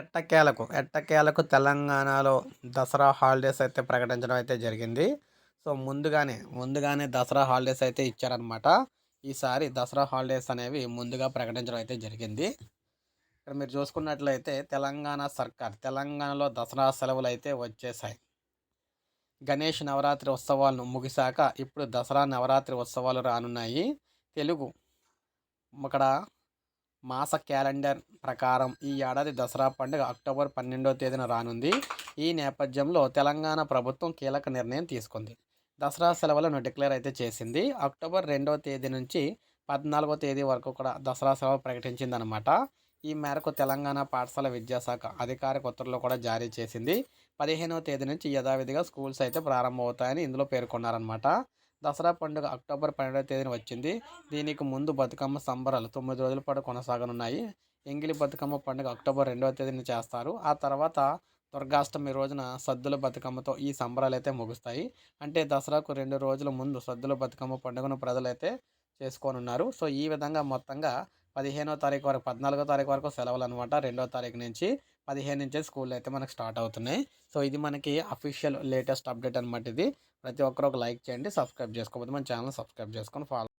ఎట్టకేలకు ఎట్టకేలకు తెలంగాణలో దసరా హాలిడేస్ అయితే ప్రకటించడం అయితే జరిగింది. సో ముందుగానే ముందుగానే దసరా హాలిడేస్ అయితే ఇచ్చారనమాట ఈసారి దసరా హాలిడేస్ అనేవి ముందుగా ప్రకటించడం అయితే జరిగింది. ఇక్కడ మీరు చూసుకున్నట్లయితే తెలంగాణ సర్కార్ తెలంగాణలో దసరా సెలవులు అయితే వచ్చేసాయి. గణేష్ నవరాత్రి ఉత్సవాలను ముగిశాక ఇప్పుడు దసరా నవరాత్రి ఉత్సవాలు రానున్నాయి. తెలుగు ఇక్కడ మాస క్యాలెండర్ ప్రకారం ఈ ఏడాది దసరా పండుగ అక్టోబర్ పన్నెండవ తేదీన రానుంది. ఈ నేపథ్యంలో తెలంగాణ ప్రభుత్వం కీలక నిర్ణయం తీసుకుంది. దసరా సెలవులను డిక్లేర్ అయితే చేసింది. అక్టోబర్ రెండవ తేదీ నుంచి పద్నాలుగో తేదీ వరకు కూడా దసరా సెలవు ప్రకటించిందనమాట ఈ మేరకు తెలంగాణ పాఠశాల విద్యాశాఖ అధికారిక ఉత్తర్వులు కూడా జారీ చేసింది. పదిహేనవ తేదీ నుంచి యథావిధిగా స్కూల్స్ అయితే ప్రారంభమవుతాయని ఇందులో పేర్కొన్నారనమాట దసరా పండుగ అక్టోబర్ పన్నెండవ తేదీన వచ్చింది. దీనికి ముందు బతుకమ్మ సంబరాలు తొమ్మిది రోజుల పాటు కొనసాగనున్నాయి. ఎంగిలి బతుకమ్మ పండుగ అక్టోబర్ రెండవ తేదీన చేస్తారు. ఆ తర్వాత దుర్గాష్టమి రోజున సద్దుల బతుకమ్మతో ఈ సంబరాలు అయితే ముగుస్తాయి. అంటే దసరాకు రెండు రోజుల ముందు సద్దుల బతుకమ్మ పండుగను ప్రజలైతే చేసుకోనున్నారు. సో ఈ విధంగా మొత్తంగా పదిహేనో తారీఖు వరకు పద్నాలుగో తారీఖు వరకు సెలవులు అనమాట రెండో తారీఖు నుంచి పదిహేను నుంచే స్కూల్ అయితే మనకు స్టార్ట్ అవుతున్నాయి. సో ఇది మనకి అఫీషియల్ లేటెస్ట్ అప్డేట్ అనమాట ఇది. ప్రతి ఒక్కరు ఒక లైక్ చేయండి సబ్స్క్రైబ్ చేసుకోకపోతే మన ఛానల్ సబ్స్క్రైబ్ చేసుకొని ఫాలో